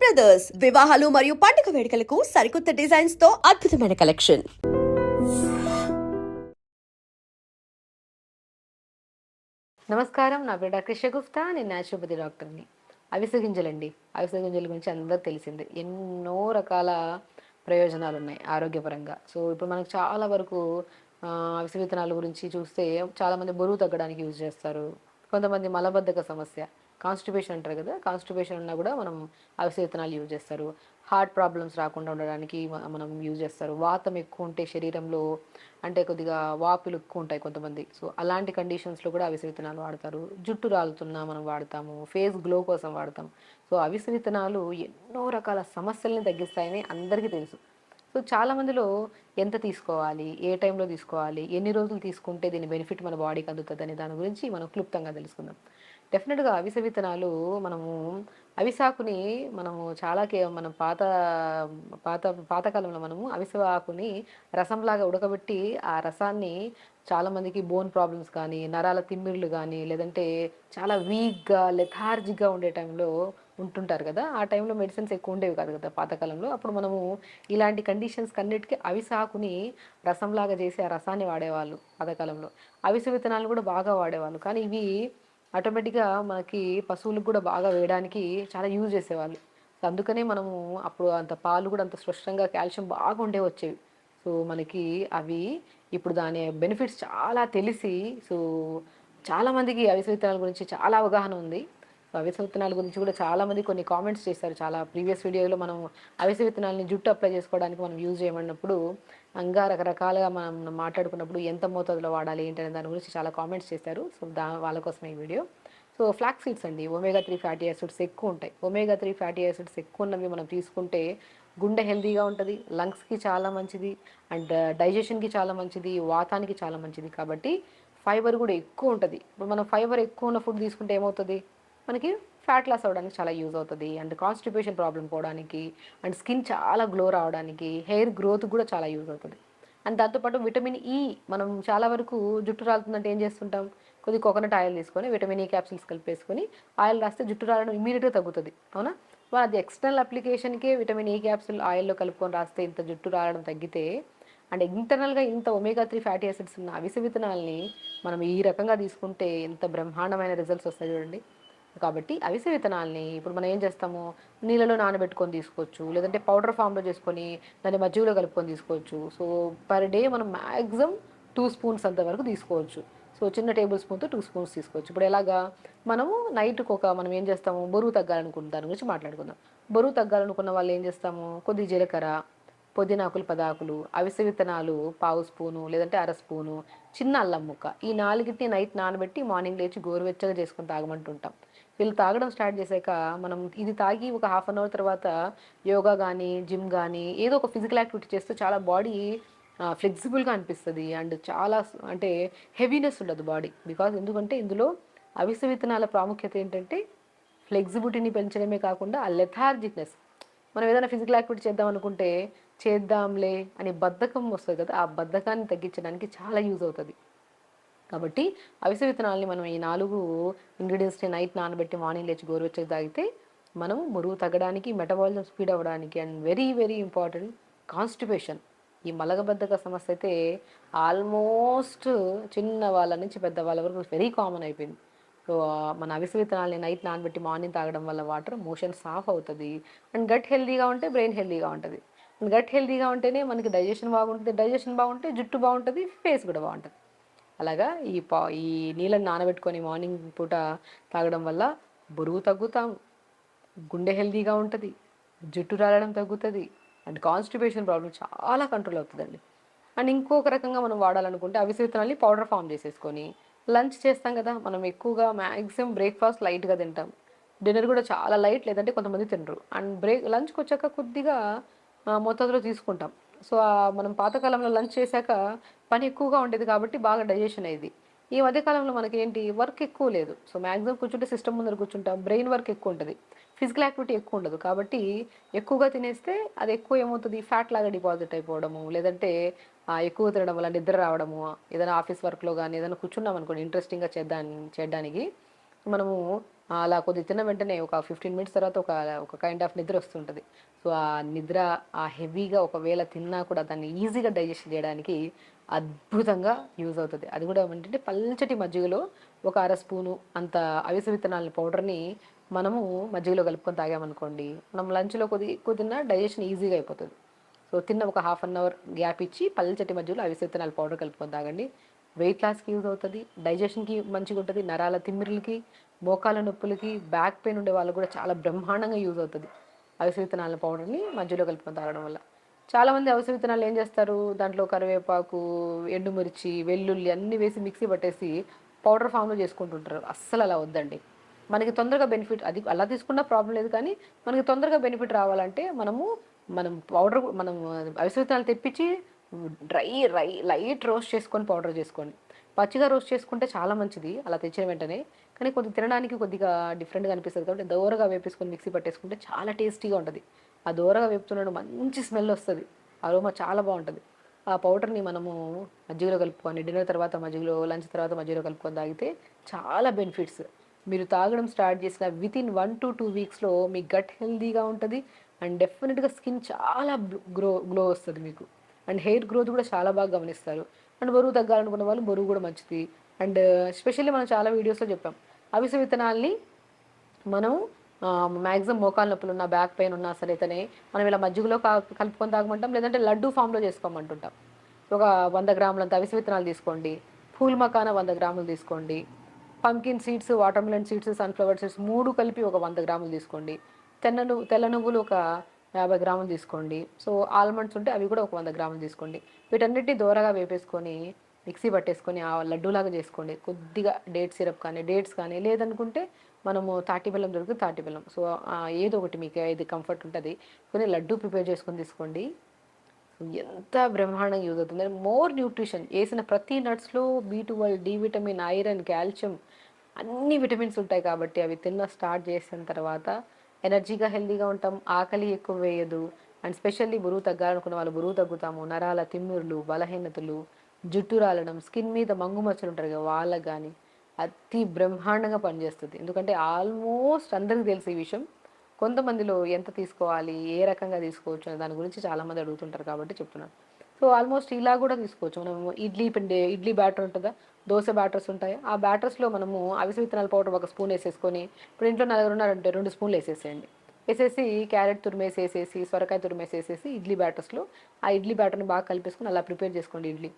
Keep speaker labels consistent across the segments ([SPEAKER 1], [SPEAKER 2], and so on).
[SPEAKER 1] Brothers వివాహాలు మరియు పండుగ వేడుకలకు సరికొత్త డిజైన్స్తో అద్భుతమైన కలెక్షన్
[SPEAKER 2] నమస్కారం నా పేరు డాక్టర్ గుప్తా నేను న్యాచురోపతి డాక్టర్ని అవిసె గింజలండి. అవిసె గింజల గురించి అందరికి తెలిసిందే. ఎన్నో రకాల ప్రయోజనాలు ఉన్నాయి ఆరోగ్యపరంగా. సో ఇప్పుడు మనకు చాలా వరకు అవిసె విత్తనాల గురించి చూస్తే చాలామంది బరువు తగ్గడానికి యూజ్ చేస్తారు. కొంతమంది మలబద్ధక సమస్య. కాన్స్టిపేషన్ అంటారు కదా కాన్స్టిపేషన్ ఉన్నా కూడా మనం అవిసె విత్తనాలు యూజ్ చేస్తారు. హార్ట్ ప్రాబ్లమ్స్ రాకుండా ఉండడానికి మనం యూజ్ చేస్తారు. వాతం ఎక్కువ ఉంటే శరీరంలో అంటే కొద్దిగా వాపులు ఎక్కువ ఉంటాయి కొంతమంది. సో అలాంటి కండిషన్స్లో కూడా అవిసె విత్తనాలు వాడతారు. జుట్టు రాలుతున్నా మనం వాడతాము. ఫేస్ గ్లో కోసం వాడతాం. సో అవిసె విత్తనాలు ఎన్నో రకాల సమస్యల్ని తగ్గిస్తాయని అందరికీ తెలుసు. సో చాలామందిలో ఎంత తీసుకోవాలి ఏ టైంలో తీసుకోవాలి ఎన్ని రోజులు తీసుకుంటే దీని బెనిఫిట్ మన బాడీకి అందుతుంది అనే దాని గురించి మనం క్లుప్తంగా తెలుసుకుందాం. డెఫినెట్గా అవిసె విత్తనాలు మనము అవిసాకుని మనము చాలా కే మనం పాత పాత పాతకాలంలో మనము అవిసె ఆకుని రసంలాగా ఉడకబెట్టి ఆ రసాన్ని చాలామందికి బోన్ ప్రాబ్లమ్స్ కానీ నరాల తిమ్మిర్లు కానీ లేదంటే చాలా వీక్గా లెథార్జిక్గా ఉండే టైంలో ఉంటుంటారు కదా? ఆ టైంలో మెడిసిన్స్ ఎక్కువ ఉండేవి కాదు కదా పాతకాలంలో. అప్పుడు మనము ఇలాంటి కండిషన్స్ కన్నిటికీ అవిసాకుని రసంలాగా చేసి ఆ రసాన్ని వాడేవాళ్ళు పాతకాలంలో. అవిసె విత్తనాలు కూడా బాగా వాడేవాళ్ళు. కానీ ఇవి ఆటోమేటిక్గా మనకి పశువులకు కూడా బాగా వేయడానికి చాలా యూజ్ చేసేవాళ్ళు. సో అందుకనే మనము అప్పుడు అంత పాలు కూడా అంత స్పష్టంగా కాల్షియం బాగా ఉండే వచ్చేవి. సో మనకి అవి ఇప్పుడు దాని బెనిఫిట్స్ చాలా తెలిసి సో చాలామందికి అవిసె విత్తనాల గురించి చాలా అవగాహన ఉంది. అవిస విత్తనాల గురించి కూడా చాలామంది కొన్ని కామెంట్స్ చేశారు. చాలా ప్రీవియస్ వీడియోలో మనం అవిస విత్తనాలని జుట్టు అప్లై చేసుకోవడానికి మనం యూజ్ చేయమన్నప్పుడు ఇంకా రకరకాలుగా మనం మాట్లాడుకున్నప్పుడు ఎంత మోతాదులో వాడాలి ఏంటనే దాని గురించి చాలా కామెంట్స్ చేశారు. సో దా వాళ్ళ కోసమే ఈ వీడియో సో ఫ్లాక్ సీడ్స్ అండి. ఒమేగా త్రీ ఫ్యాటీ యాసిడ్స్ ఎక్కువ ఉంటాయి. ఒమేగా త్రీ ఫ్యాటీ యాసిడ్స్ ఎక్కువ ఉన్నవి మనం తీసుకుంటే గుండె హెల్తీగా ఉంటుంది లంగ్స్కి చాలా మంచిది అండ్ డైజెషన్కి చాలా మంచిది వాతానికి చాలా మంచిది. కాబట్టి ఫైబర్ కూడా ఎక్కువ ఉంటుంది. ఇప్పుడు మనం ఫైబర్ ఎక్కువ ఉన్న ఫుడ్ తీసుకుంటే ఏమవుతుంది? మనకి ఫ్యాట్ లాస్ అవ్వడానికి చాలా యూజ్ అవుతుంది. అండ్ కాన్స్టిపేషన్ ప్రాబ్లం పోవడానికి అండ్ స్కిన్ చాలా గ్లో రావడానికి హెయిర్ గ్రోత్ కూడా చాలా యూజ్ అవుతుంది. అండ్ దాంతోపాటు విటమిన్ ఈ e మనం చాలా వరకు జుట్టు రాలుతుందంటే ఏం చేస్తుంటాం? కొద్ది కోకోనట్ ఆయిల్ తీసుకొని విటమిన్ ఈ క్యాప్సిల్స్ కలిపేసుకొని ఆయిల్ రాస్తే జుట్టు రాలడం ఇమీడియట్గా తగ్గుతుంది. అవునా? మరి అది ఎక్స్టర్నల్ అప్లికేషన్కే విటమిన్ ఈ క్యాప్సిల్ ఆయిల్లో కలుపుకొని రాస్తే ఇంత జుట్టు రాలడం తగ్గితే అండ్ ఇంటర్నల్గా ఇంత ఒమేగా త్రీ ఫ్యాటీ యాసిడ్స్ ఉన్న అవిస విత్తనాలని మనం ఈ రకంగా తీసుకుంటే ఎంత బ్రహ్మాండమైన రిజల్ట్స్ వస్తాయి చూడండి. కాబట్టి అవిసె విత్తనాలని ఇప్పుడు మనం ఏం చేస్తాము? నీళ్ళలో నానబెట్టుకొని తీసుకోవచ్చు. లేదంటే పౌడర్ ఫామ్లో చేసుకొని దాన్ని మజ్జిగలో కలుపుకొని తీసుకోవచ్చు. సో పర్ డే మనం మ్యాక్సిమం టూ స్పూన్స్ అంతవరకు తీసుకోవచ్చు. సో చిన్న టేబుల్ స్పూన్తో టూ స్పూన్స్ తీసుకోవచ్చు. ఇప్పుడు ఎలాగా? మనము నైట్కి ఒక మనం ఏం చేస్తాము? బరువు తగ్గాలనుకున్న దాని గురించి మాట్లాడుకుందాం. బరువు తగ్గాలనుకున్న వాళ్ళు ఏం చేస్తాము? కొద్ది జీలకర్ర పొదినాకులు పదాకులు అవిసె విత్తనాలు పావు స్పూను లేదంటే అర స్పూను చిన్న అల్లం ముక్క. ఈ నాలుగింటిని నైట్ నానబెట్టి మార్నింగ్ లేచి గోరువెచ్చగా చేసుకొని తాగమంటుంటాం. వీళ్ళు తాగడం స్టార్ట్ చేశాక మనం ఇది తాగి ఒక హాఫ్ అన్ అవర్ తర్వాత యోగా కానీ జిమ్ కానీ ఏదో ఒక ఫిజికల్ యాక్టివిటీ చేస్తే చాలా బాడీ ఫ్లెక్సిబుల్గా అనిపిస్తుంది. అండ్ చాలా అంటే హెవీనెస్ ఉండదు బాడీ. బికాజ్ ఎందుకంటే ఇందులో అవిస విత్తనాల ప్రాముఖ్యత ఏంటంటే ఫ్లెక్సిబిలిటీని పెంచడమే కాకుండా ఆ లెథార్జిక్నెస్ మనం ఏదైనా ఫిజికల్ యాక్టివిటీ చేద్దాం అనుకుంటే చేద్దాంలే అనే బద్ధకం వస్తుంది కదా ఆ బద్ధకాన్ని తగ్గించడానికి చాలా యూజ్ అవుతుంది. కాబట్టి అవిసె విత్తనాలని మనం ఈ నాలుగు ఇంగ్రీడియంట్స్ని నైట్ నానబెట్టి మార్నింగ్ లేచి గోరువెచ్చగా తాగితే మనం మురుగు తగ్గడానికి మెటబాలిజం స్పీడ్ అవ్వడానికి and very very important constipation ఈ మలగబద్ధక సమస్య అయితే ఆల్మోస్ట్ చిన్న వాళ్ళ నుంచి పెద్ద వాళ్ళ వరకు వెరీ కామన్ అయిపోయింది. సో మన అవిసె విత్తనాలని నైట్ నానబెట్టి మార్నింగ్ తాగడం వల్ల వాటర్ మోషన్ సాఫ్ అవుతుంది అండ్ గట్ హెల్దీగా ఉంటే బ్రెయిన్ హెల్దీగా ఉంటుంది. అండ్ గట్ హెల్దీగా ఉంటేనే మనకి డైజెషన్ బాగుంటుంది డైజెషన్ బాగుంటే జుట్టు బాగుంటుంది ఫేస్ కూడా బాగుంటుంది. అలాగా ఈ పా ఈ నీళ్ళని నానబెట్టుకొని మార్నింగ్ పూట తాగడం వల్ల బరువు తగ్గుతాం. గుండె హెల్తీగా ఉంటుంది. జుట్టు రాలడం తగ్గుతుంది. అండ్ కాన్స్టిపేషన్ ప్రాబ్లం చాలా కంట్రోల్ అవుతుందండి. అండ్ ఇంకొక రకంగా మనం వాడాలనుకుంటే అవిసె విత్తనాల్ని పౌడర్ ఫామ్ చేసేసుకొని లంచ్ చేస్తాం కదా మనం ఎక్కువగా మ్యాక్సిమం బ్రేక్ఫాస్ట్ లైట్గా తింటాం. డిన్నర్ కూడా చాలా లైట్ లేదంటే కొంతమంది తినరు. అండ్ బ్రేక్ లంచ్కి వచ్చాక కొద్దిగా మోతాదులో తీసుకుంటాం. సో మనం పాతకాలంలో లంచ్ చేశాక పని ఎక్కువగా ఉండేది కాబట్టి బాగా డైజెషన్ అయ్యేది. ఈ మధ్యకాలంలో మనకి ఏంటి వర్క్ ఎక్కువ లేదు. సో మ్యాక్సిమం కూర్చుంటే సిస్టమ్ ముందర కూర్చుంటాం. బ్రెయిన్ వర్క్ ఎక్కువ ఉంటుంది. ఫిజికల్ యాక్టివిటీ ఎక్కువ ఉండదు. కాబట్టి ఎక్కువగా తినేస్తే అది ఎక్కువ ఏమవుతుంది? ఫ్యాట్ లాగా డిపాజిట్ అయిపోవడము లేదంటే ఎక్కువ తినడం వల్ల నిద్ర రావడము ఏదైనా ఆఫీస్ వర్క్లో కానీ ఏదైనా కూర్చున్నాం అనుకోండి ఇంట్రెస్టింగ్గా చేద్దాం చేయడానికి మనము అలా కొద్ది తిన్న వెంటనే ఒక ఫిఫ్టీన్ మినిట్స్ తర్వాత ఒక ఒక కైండ్ ఆఫ్ నిద్ర వస్తుంటుంది. సో ఆ నిద్ర ఆ హెవీగా ఒకవేళ తిన్నా కూడా దాన్ని ఈజీగా డైజెస్ట్ చేయడానికి అద్భుతంగా యూజ్ అవుతుంది. అది కూడా ఏంటంటే పల్చటి మజ్జిగలో ఒక అర స్పూను అంత అవిస విత్తనాల పౌడర్ని మనము మజ్జిగలో కలుపుకొని తాగామనుకోండి మనం లంచ్లో కొద్ది కొద్దిన డైజెషన్ ఈజీగా అయిపోతుంది. సో తిన్న ఒక హాఫ్ అన్ అవర్ గ్యాప్ ఇచ్చి పల్చటి మధ్యలో అవిసె విత్తనాలు పౌడర్ కలుపుకొని తాగండి. వెయిట్ లాస్కి యూజ్ అవుతుంది డైజెషన్కి మంచిగా ఉంటుంది నరాల తిమ్మిరులకి మోకాల నొప్పులకి బ్యాక్ పెయిన్ ఉండే వాళ్ళకి కూడా చాలా బ్రహ్మాండంగా యూజ్ అవుతుంది. అవిసె విత్తనాల పౌడర్ని మధ్యలో కలుపుకొని తాగడం వల్ల. చాలామంది అవిసె విత్తనాలు ఏం చేస్తారు? దాంట్లో కరివేపాకు ఎండుమిర్చి వెల్లుల్లి అన్నీ వేసి మిక్సీ పట్టేసి పౌడర్ ఫామ్లో చేసుకుంటుంటారు. అస్సలు అలా వద్దండి. మనకి తొందరగా బెనిఫిట్ అది అలా తీసుకున్నా ప్రాబ్లం లేదు కానీ మనకి తొందరగా బెనిఫిట్ రావాలంటే మనము మనం పౌడర్ మనం అవిసె విత్తనాలు తెప్పించి డ్రై రై లైట్ రోస్ట్ చేసుకొని పౌడర్ చేసుకోండి. పచ్చిగా రోస్ట్ చేసుకుంటే చాలా మంచిది అలా తెచ్చిన వెంటనే. కానీ కొద్దిగా తినడానికి కొద్దిగా డిఫరెంట్గా అనిపిస్తుంది. కాబట్టి దోరగా వేపేసుకొని మిక్సీ పట్టేసుకుంటే చాలా టేస్టీగా ఉంటుంది. ఆ దోరగా వేపుతున్నాడు మంచి స్మెల్ వస్తుంది. అరోమా చాలా బాగుంటుంది. ఆ పౌడర్ని మనము మజ్జిగలో కలుపుకొని డిన్నర్ తర్వాత మజ్జిగలో లంచ్ తర్వాత మజ్జిగలో కలుపుకొని తాగితే చాలా బెనిఫిట్స్. మీరు తాగడం స్టార్ట్ చేసిన within one to two వీక్స్లో మీ గట్ హెల్దీగా ఉంటుంది. అండ్ డెఫినెట్గా స్కిన్ చాలా గ్రో గ్లో వస్తుంది మీకు. అండ్ హెయిర్ గ్రోత్ కూడా చాలా బాగా గమనిస్తారు. అండ్ బరువు తగ్గాలనుకున్న వాళ్ళు బరువు కూడా మంచిది. అండ్ స్పెషల్లీ మనం చాలా వీడియోస్లో చెప్పాం. అవిసె విత్తనాల్ని మనం మ్యాక్సిమం మోకాల నొప్పులు ఉన్న బ్యాక్ పెయిన్ ఉన్నా సరే అయితేనే మనం ఇలా మజ్జిగలో కా- కలుపుకొని తాగమంటాం. లేదంటే లడ్డు ఫామ్లో చేసుకోమంటుంటాం. ఒక వంద గ్రాములంత అవిసె విత్తనాలు తీసుకోండి. పూల్ మకాన వంద గ్రాములు తీసుకోండి. Pumpkin seeds watermelon seeds sunflower seeds మూడు కలిపి ఒక వంద గ్రాములు తీసుకోండి. తెల్ల నువ్వు తెల్ల నువ్వులు ఒక యాభై గ్రాములు తీసుకోండి. సో ఆల్మండ్స్ ఉంటే అవి కూడా ఒక వంద గ్రాములు తీసుకోండి. వీటన్నిటిని దూరగా వేపేసుకొని మిక్సీ పట్టేసుకొని ఆ లడ్డూలాగా చేసుకోండి. కొద్దిగా డేట్ సిరప్ కానీ డేట్స్ కానీ లేదనుకుంటే మనము తాటి బెల్లం దొరికితే తాటి బెల్లం. సో ఏదో ఒకటి మీకు ఏది కంఫర్ట్ ఉంటుంది. కొన్ని లడ్డు ప్రిపేర్ చేసుకొని తీసుకోండి. ఎంత బ్రహ్మాండంగా యూజ్ అవుతుంది. More nutrition. వేసిన ప్రతి నట్స్లో B twelve D vitamin iron calcium అన్ని విటమిన్స్ ఉంటాయి కాబట్టి అవి తిన్న స్టార్ట్ చేసిన తర్వాత ఎనర్జీగా హెల్దీగా ఉంటాం. ఆకలి ఎక్కువ వేయదు. అండ్ స్పెషల్లీ బరువు తగ్గాలనుకున్న వాళ్ళు బరువు తగ్గుతాము. నరాల తిమ్మిర్లు బలహీనతలు జుట్టు రాలడం స్కిన్ మీద మంగు మచ్చలు ఉంటారు కదా వాళ్ళకి కానీ అతి బ్రహ్మాండంగా పనిచేస్తుంది. ఎందుకంటే ఆల్మోస్ట్ అందరికీ తెలుసు ఈ విషయం. కొంతమందిలో ఎంత తీసుకోవాలి ఏ రకంగా తీసుకోవచ్చు అనే దాని గురించి చాలామంది అడుగుతుంటారు కాబట్టి చెప్తున్నాను. సో ఆల్మోస్ట్ ఇలా కూడా తీసుకోవచ్చు. మనం ఇడ్లీ పిండి ఇడ్లీ బ్యాటర్ ఉంటుందా? దోశ బ్యాటర్స్ ఉంటాయి? ఆ బ్యాటర్స్లో మనము అవిసె విత్తనాల పౌడర్ ఒక స్పూన్ వేసేసుకొని ఇప్పుడు ఇంట్లో నలుగురు ఉన్నారంటే రెండు స్పూన్లు వేసేసేయండి. వేసేసి క్యారెట్ తురిమేసి వేసేసి సొరకాయ తురిమేసేసేసి ఇడ్లీ బ్యాటర్స్లో ఆ ఇడ్లీ బ్యాటర్ని బాగా కలిపేసుకొని అలా ప్రిపేర్ చేసుకోండి ఇడ్లీ.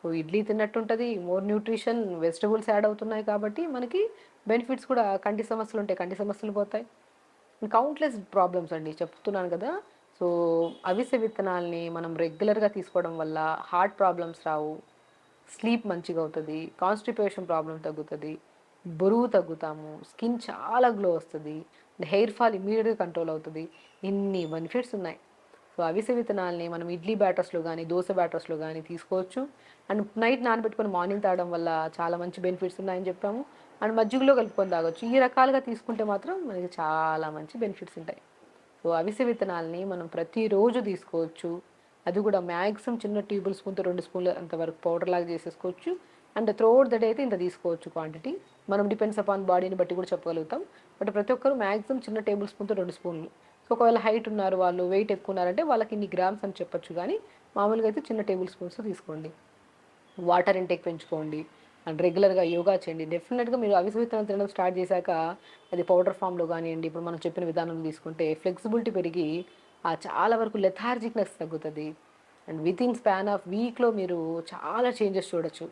[SPEAKER 2] సో ఇడ్లీ తిన్నట్టు ఉంటుంది మోర్ న్యూట్రిషన్ వెజిటబుల్స్ యాడ్ అవుతున్నాయి కాబట్టి మనకి బెనిఫిట్స్ కూడా కంటి సమస్యలు ఉంటాయి కంటి సమస్యలు పోతాయి. కౌంట్లెస్ ప్రాబ్లమ్స్ అండి చెప్తున్నాను కదా. సో అవిసె విత్తనాల్ని మనం రెగ్యులర్గా తీసుకోవడం వల్ల హార్ట్ ప్రాబ్లమ్స్ రావు స్లీప్ మంచిగా అవుతుంది కాన్స్టిపేషన్ ప్రాబ్లం తగ్గుతుంది బరువు తగ్గుతాము స్కిన్ చాలా గ్లో వస్తుంది హెయిర్ ఫాల్ ఇమీడియట్గా కంట్రోల్ అవుతుంది ఇన్ని బెనిఫిట్స్ ఉన్నాయి. సో అవిసె విత్తనాల్ని మనం ఇడ్లీ బ్యాటర్స్లో కానీ దోశ బ్యాటర్స్లో కానీ తీసుకోవచ్చు. అండ్ నైట్ నానబెట్టుకొని మార్నింగ్ తాగడం వల్ల చాలా మంచి బెనిఫిట్స్ ఉన్నాయని చెప్పాము. అండ్ మజ్జిగలో కలుపుకొని తాగొచ్చు. ఈ రకాలుగా తీసుకుంటే మాత్రం మనకి చాలా మంచి బెనిఫిట్స్ ఉంటాయి. సో అవిసె విత్తనాల్ని మనం ప్రతిరోజు తీసుకోవచ్చు. అది కూడా మ్యాక్సిమం చిన్న టేబుల్ స్పూన్తో రెండు స్పూన్లు అంతవరకు పౌడర్ లాగా చేసేసుకోవచ్చు. అండ్ త్రోఅవుట్ ద డే అయితే ఇంత తీసుకోవచ్చు క్వాంటిటీ. మనం డిపెండ్స్ అపాన్ బాడీని బట్టి కూడా చెప్పగలుగుతాం. బట్ ప్రతి ఒక్కరు మ్యాక్సిమం చిన్న టేబుల్ స్పూన్తో రెండు స్పూన్లు. సో ఒకవేళ హైట్ ఉన్నారు వాళ్ళు వెయిట్ ఎక్కువ ఉన్నారంటే వాళ్ళకి ఇన్ని గ్రామ్స్ అని చెప్పొచ్చు. కానీ మామూలుగా అయితే చిన్న టేబుల్ స్పూన్స్ తీసుకోండి. వాటర్ ఇంటేక్ పెంచుకోండి. అండ్ రెగ్యులర్గా యోగా చేయండి. డెఫినెట్గా మీరు అవిసె తినడం స్టార్ట్ చేశాక అది పౌడర్ ఫామ్లో కానివ్వండి ఇప్పుడు మనం చెప్పిన విధానం తీసుకుంటే ఫ్లెక్సిబిలిటీ పెరిగి ఆ చాలా వరకు లెథార్జిక్నెస్ తగ్గుతుంది. And within span of వీక్లో మీరు చాలా చేంజెస్ చూడొచ్చు.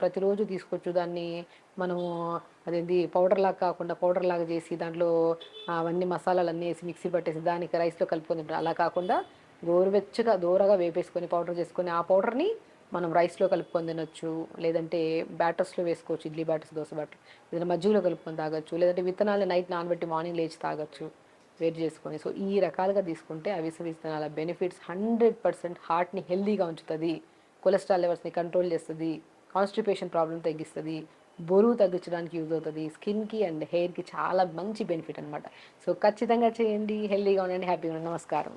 [SPEAKER 2] ప్రతిరోజు తీసుకోవచ్చు దాన్ని. మనము అదేంటి పౌడర్ లాగా కాకుండా పౌడర్ లాగా చేసి దాంట్లో అవన్నీ మసాలాలు అన్నీ వేసి మిక్సీ పట్టేసి దానికి రైస్లో కలుపుకొని అలా కాకుండా గోరువెచ్చగా దూరగా వేపేసుకొని పౌడర్ చేసుకొని ఆ పౌడర్ని మనం రైస్లో కలుపుకొని తినొచ్చు లేదంటే బ్యాటర్స్లో వేసుకోవచ్చు ఇడ్లీ బ్యాటర్స్ దోశ బ్యాటర్ ఏదైనా మజ్జిగలో కలుపుకొని తాగొచ్చు లేదంటే విత్తనాలు నైట్ నానబెట్టి మార్నింగ్ లేచి తాగొచ్చు వేడి చేసుకొని. సో ఈ రకాలుగా తీసుకుంటే అవిసె విత్తనాల బెనిఫిట్స్ హండ్రెడ్ పర్సెంట్ హార్ట్ని హెల్దీగా ఉంచుతుంది కొలెస్ట్రాల్ లెవెల్స్ని కంట్రోల్ చేస్తుంది కాన్స్టిపేషన్ ప్రాబ్లం తగ్గిస్తుంది బరువు తగ్గించడానికి యూజ్ అవుతుంది స్కిన్కి అండ్ హెయిర్కి చాలా మంచి బెనిఫిట్ అనమాట సో ఖచ్చితంగా చేయండి హెల్దీగా ఉండండి హ్యాపీగా ఉండండి. నమస్కారం.